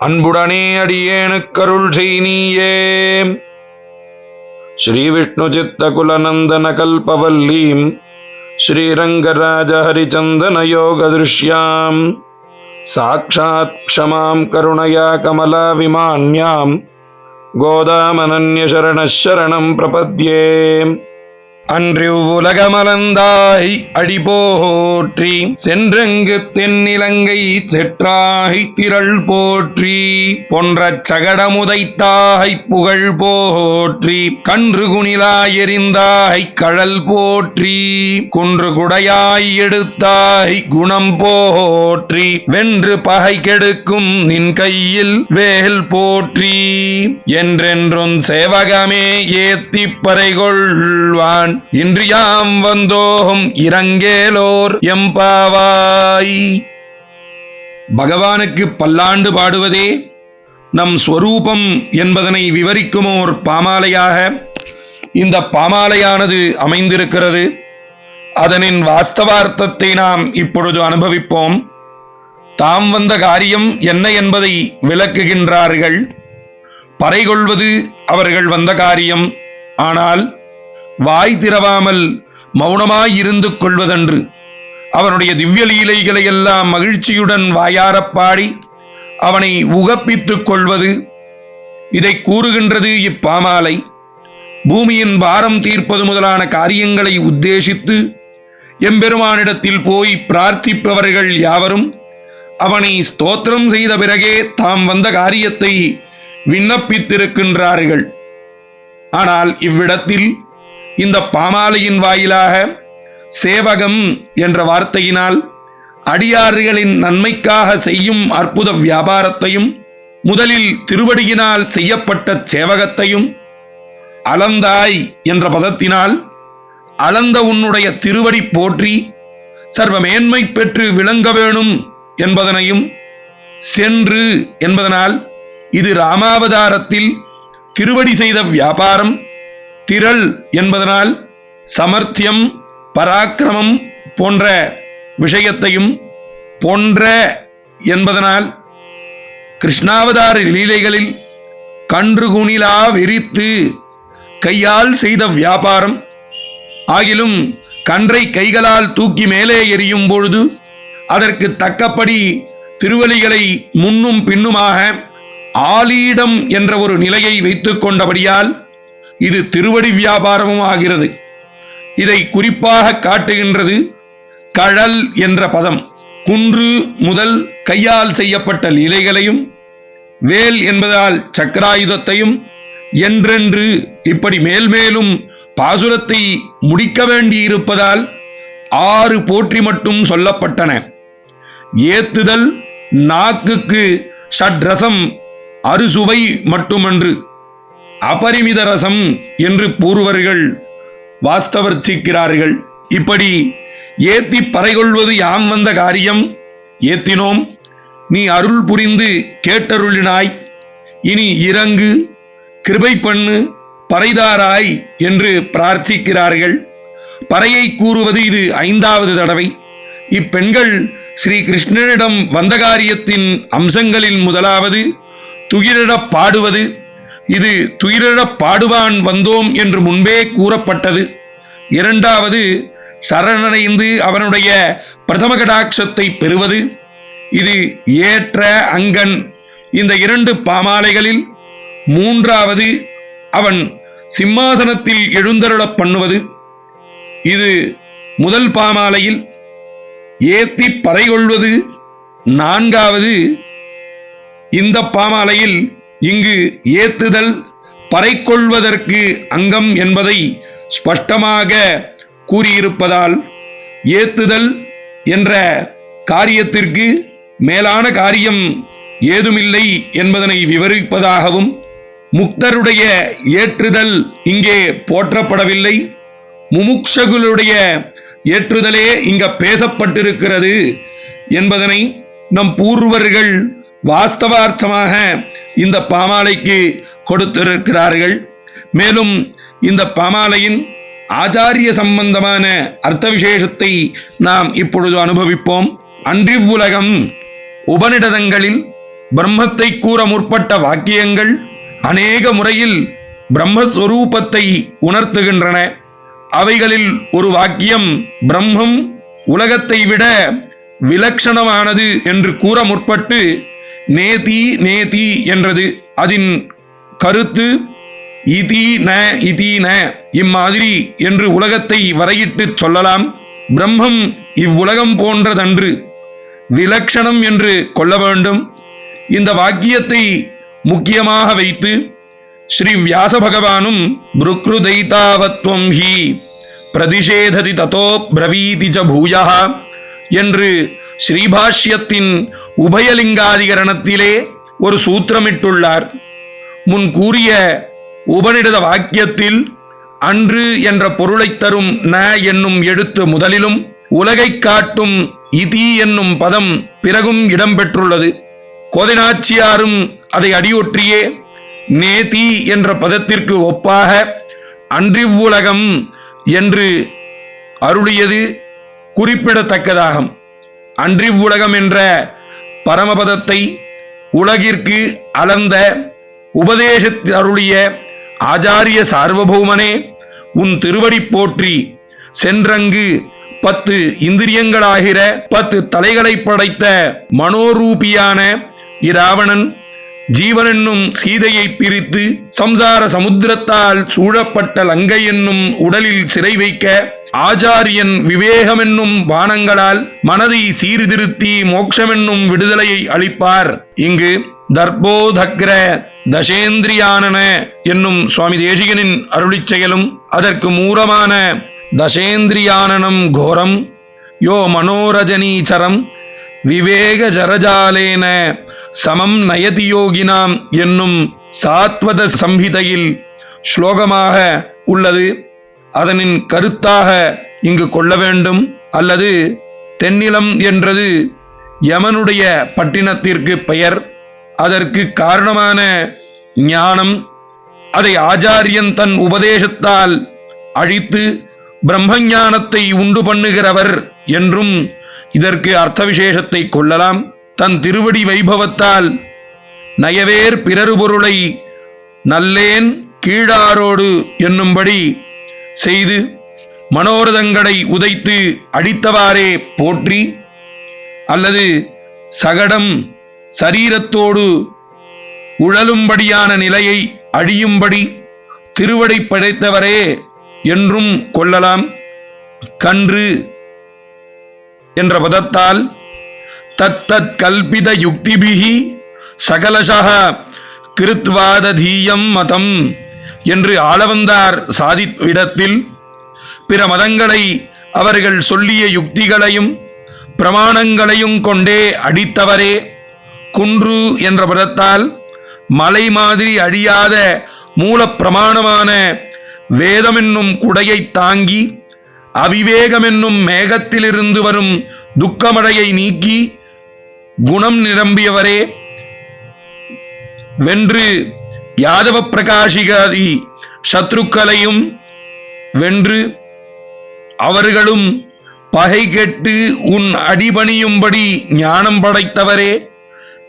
அன்புடனே அடியேனுக்கருள் செய் நீயே ஸ்ரீ விஷ்ணு சித்த குலநந்தன கல்பவல்லீம் ஸ்ரீரங்கராஜ ஹரிச்சந்தன யோக திருஷ்யாம். சாட்சாத் க்ஷமாம் கருணையா கமலா விமான்யாம் கோதாமனன்யசரணம் பிரபத்யே. அன்று உலகமலந்தாய் அடிபோற்றி சென்றங்கு தென்னிலங்கை செற்றாகி திரள் போற்றி பொன்ற சகடமுதைத்தாய் புகழ் போற்றி கன்று குணிலாய் எறிந்தாய் கழல் போற்றி குன்று குடையாய் எடுத்தாய் குணம் போற்றி வென்று பகை கெடுக்கும் நின் கையில் வேல் போற்றி என்றென்றும் சேவகமே ஏத்திப் பறைகொள்வான். இன்று யாம் வந்தோம் இரங்கேலோர் எம்பாவாய். பகவானுக்கு பல்லாண்டு பாடுவதே நம் ஸ்வரூபம் என்பதனை விவரிக்குமோர் பாமாலையாக. இந்த பாமாலையானது அமைந்திருக்கிறது. அதனின் வாஸ்தவார்த்தத்தை நாம் இப்பொழுது அனுபவிப்போம். தாம் வந்த காரியம் என்ன என்பதை விளக்குகின்றார்கள். பறைகொள்வது அவர்கள் வந்த காரியம். ஆனால் வாய் திறவாமல் மௌனமாயிருந்து கொள்வதன்று. அவனுடைய திவ்ய லீலைகளை எல்லாம் மகிழ்ச்சியுடன் வாயாரப் பாடி அவனை உகப்பித்துக் கொள்வது. இதை கூறுகின்றது இப்பாமாலை. பூமியின் பாரம் தீர்ப்பது முதலான காரியங்களை உத்தேசித்து எம்பெருமானிடத்தில் போய் பிரார்த்திப்பவர்கள் யாவரும் அவனை ஸ்தோத்திரம் செய்த பிறகே தாம் வந்த காரியத்தை விண்ணப்பித்திருக்கின்றார்கள். ஆனால் இவ்விடத்தில் இந்த பாமாலையின் வாயிலாக சேவகம் என்ற வார்த்தையினால் அடியாறுகளின் நன்மைக்காக செய்யும் அற்புத வியாபாரத்தையும் முதலில் திருவடியினால் செய்யப்பட்ட சேவகத்தையும் அலந்தாய் என்ற பதத்தினால் அளந்த உன்னுடைய திருவடி போற்றி சர்வ மேன்மை பெற்று விளங்க வேணும் என்பதனையும் சென்று என்பதனால் இது ராமாவதாரத்தில் திருவடி செய்த வியாபாரம் திரள் என்பதனால் சமர்த்தியம் பராக்கிரமம் போன்ற விஷயத்தையும் போன்ற என்பதனால் கிருஷ்ணாவதார லீலைகளில் கன்று குணிலா விரித்து கையால் செய்த வியாபாரம். ஆகிலும் கன்றை கைகளால் தூக்கி மேலே எரியும் பொழுது அதற்கு தக்கபடி திருவலிகளை முன்னும் பின்னுமாக ஆலீடம் என்ற ஒரு நிலையை வைத்துக் கொண்டபடியால் இது திருவடி வியாபாரமும் ஆகிறது. இதை குறிப்பாக காட்டுகின்றது கழல் என்ற பதம். குன்று முதல் கையால் செய்யப்பட்ட லீலைகளையும் வேல் என்பதால் சக்கராயுதத்தையும் என்றென்று இப்படி மேல்மேலும் பாசுரத்தை முடிக்க வேண்டியிருப்பதால் ஆறு போற்றி மட்டும் சொல்லப்பட்டன. ஏத்துதல் நாக்குக்கு ஷட்ரசம் அறுசுவை மட்டுமன்று. அபரிமித ரசம் என்று கூறுவர்கள் வாஸ்தவர்த்திக்கிறார்கள். இப்படி ஏத்தி பறைகொள்வது யாம் வந்த காரியம்? ஏத்தினோம். நீ அருள் புரிந்து கேட்டருளினாய். இனி இறங்கு கிருபை பண்ணு பறைதாராய் என்று பிரார்த்திக்கிறார்கள். பறையை கூறுவது இது ஐந்தாவது தடவை. இப்பெண்கள் ஸ்ரீ கிருஷ்ணனிடம் வந்த காரியத்தின் அம்சங்களில் முதலாவது துயிரிடப் பாடுவது இது துயிரிழப் பாடுவான் வந்தோம் என்று முன்பே கூறப்பட்டது. இரண்டாவது சரணடைந்து அவனுடைய பிரதம கடாட்சத்தை பெறுவது. இது ஏற்ற அங்கன். இந்த இரண்டு பாமாலைகளில் மூன்றாவது அவன் சிம்மாசனத்தில் எழுந்தருளப் பண்ணுவது. இது முதல் பாமாலையில் ஏத்தி பறைகொள்வது. நான்காவது இந்த பாமாலையில் இங்கு ஏத்துதல் பறைக்கொள்வதற்கு அங்கம் என்பதை ஸ்பஷ்டமாக கூறியிருப்பதால் ஏத்துதல் என்ற காரியத்திற்கு மேலான காரியம் ஏதுமில்லை என்பதனை விவரிப்பதாகவும் முக்தருடைய ஏற்றுதல் இங்கே போற்றப்படவில்லை. முமுக்ஷகுளுடைய ஏற்றுதலே இங்க பேசப்பட்டிருக்கிறது என்பதனை நம் பூர்வர்கள் வாஸ்தவார்த்தமாக இந்த பாமாலைக்கு கொடுத்திருக்கிறார்கள். மேலும் இந்த பாமாலையின் ஆச்சாரிய சம்பந்தமான அர்த்த விசேஷத்தை நாம் இப்பொழுது அனுபவிப்போம். அன்றிவ்வுலகம் உபநிடதங்களில் பிரம்மத்தை கூற முற்பட்ட வாக்கியங்கள் அநேக முறையில் பிரம்மஸ்வரூபத்தை உணர்த்துகின்றன. அவைகளில் ஒரு வாக்கியம் பிரம்மம் உலகத்தை விட விலக்ஷணமானது என்று கூற முற்பட்டு நேதி நேதி என்றது. அதன் கருத்து இதி ந இதி ந இம்மாதிரி என்று உலகத்தை வரையிட்டு சொல்லலாம். பிரம்மம் இவ்வுலகம் போன்றதன்று விலக்ஷணம் என்று கொள்ள வேண்டும். இந்த வாக்கியத்தை முக்கியமாக வைத்து ஸ்ரீ வியாச பகவானும் புருக்ருதைதாவத்வம் ஹி பிரதிஷேததி ததோ பிரவீதி ஜ பூயா என்று ஸ்ரீபாஷ்யத்தின் உபயலிங்காதிகரணத்திலே ஒரு சூத்திரமிட்டுள்ளார். முன் கூறிய உபநிடத வாக்கியத்தில் அன்று என்ற பொருளைத் தரும் ந என்னும் எழுத்து முதலிலும் உலகைக் காட்டும் இதி என்னும் பதம் பிறகும் இடம்பெற்றுள்ளது. கோதினாச்சியாரும் அதை அடியொற்றியே நேதி என்ற பதத்திற்கு ஒப்பாக அன்றிவ்வுலகம் என்று அருளியது குறிப்பிடத்தக்கதாகும். அன்றிவ்வுலகம் என்ற பரமபதத்தை உலகிற்கு அளந்த உபதேசத்தருளிய ஆச்சாரிய சார்வபௌமனே உன் திருவடி போற்றி சென்றங்கு பத்து இந்திரியங்களாகிற பத்து தலைகளை படைத்த மனோரூபியான இராவணன் ஜீவனென்னும் சீதையை பிரித்து சம்சார சமுத்திரத்தால் சூழப்பட்ட லங்கை என்னும் உடலில் சிறை வைக்க ஆச்சாரியன் விவேகமென்னும் பானங்களால் மனதை சீர்திருத்தி மோட்சமென்னும் விடுதலையை அளிப்பார். இங்கு தர்போதக்ர தசேந்திரியானன என்னும் சுவாமி தேசிகனின் அருளிச் செயலும் அதற்கு மூலமான தசேந்திரியானனம் கோரம் யோ மனோரஜனீச்சரம் விவேக ஜரஜாலேன சமம் நயதியோகினாம் என்னும் சாத்வத சம்ஹிதையில் ஸ்லோகமாக உள்ளது. அதனின் கருத்தாக இங்கு கொள்ள வேண்டும். அல்லது தென்னிலம் என்றது யமனுடைய பட்டினத்திற்கு பெயர். அதற்கு காரணமான ஞானம் அதை ஆச்சாரியன் தன் உபதேசத்தால் அழித்து பிரம்மஞானத்தை உண்டு பண்ணுகிறவர் என்றும் இதற்கு அர்த்த விசேஷத்தை கொள்ளலாம். தன் திருவடி வைபவத்தால் நயவேர் பிறரு பொருளை நல்லேன் கீழாரோடு என்னும்படி செய்து மனோரதங்களை உதைத்து அடித்தவாறே போற்றி அல்லது சகடம் சரீரத்தோடு உழலும்படியான நிலையை அழியும்படி திருவடை படைத்தவரே என்றும் கொள்ளலாம். கன்று என்ற பதத்தால் தத்தத் கல்பித யுக்திபிகி சகலசக கிருத்வாததீயம் மதம் என்று ஆளவந்தார் சாதிவிடத்தில் பிற மதங்களை அவர்கள் சொல்லிய யுக்திகளையும் பிரமாணங்களையும் கொண்டே அடித்தவரே. குன்று என்ற பதத்தால் மலை மாதிரி அழியாத மூலப்பிரமாணமான வேதமென்னும் குடையை தாங்கி அவிவேகமென்னும் மேகத்திலிருந்து வரும் துக்கமடையை நீக்கி குணம் நிரம்பியவரே. வென்று யாதவ பிரகாஷிகாதி சத்ருக்களையும் வென்று அவர்களும் பகை கெட்டு உன் அடிபணியும்படி ஞானம் படைத்தவரே.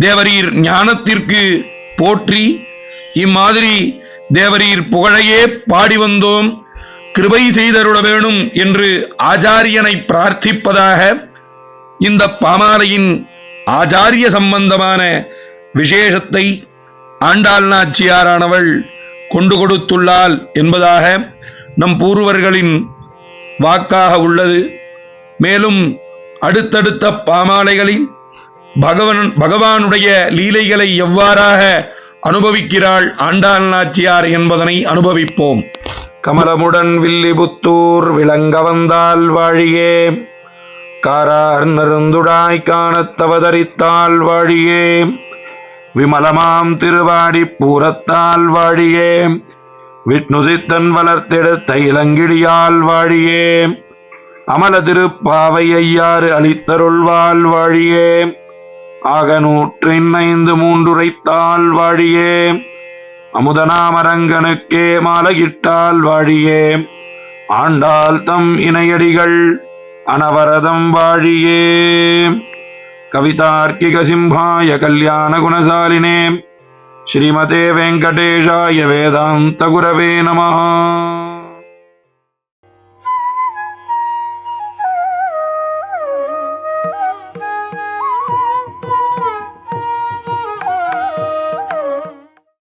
தேவரீர் ஞானத்திற்கு போற்றி. இம்மாதிரி தேவரீர் புகழையே பாடி வந்தோம். கிருபை செய்தருள வேணும் என்று ஆச்சாரியனை பிரார்த்திப்பதாக இந்த பாமாலையின் ஆச்சாரிய சம்பந்தமான விசேஷத்தை ஆண்டாள் நாச்சியாரானவள் கொண்டு கொடுத்துள்ளாள் என்பதாக நம் பூர்வர்களின் வாக்காக உள்ளது. மேலும் அடுத்தடுத்த பாமாலைகளில் பகவன் பகவானுடைய லீலைகளை எவ்வாறாக அனுபவிக்கிறாள் ஆண்டாள் நாச்சியார் என்பதனை அனுபவிப்போம். கமலமுடன் வில்லிபுத்தூர் விளங்க வந்தால் வாழியே காரார் நருந்துடாய் காணத் தவதரித்தால் வாழியே. விமலமாம் திருவாடி பூரத்தால் வாழியே. விஷ்ணுசித்தன் வளர்த்தெடுத்த இளங்கிடியால் வாழியே. அமல திருப்பாவை ஐயாறு அளித்தருள்வாள் வாழியே. ஆக நூற்றின் ஐந்து மூன்றுரைத்தாள் வாழியே. அமுதனாமரங்கனுக்கே மாலையிட்டால் வாழியே. ஆண்டாள் தம் இணையடிகள் அனவரதம் வாழியே கவிதார்க்கிக சிம்ஹாய கல்யாண குணசாலினே ஸ்ரீமதே வெங்கடேஷாய வேதாந்த குரவே நமः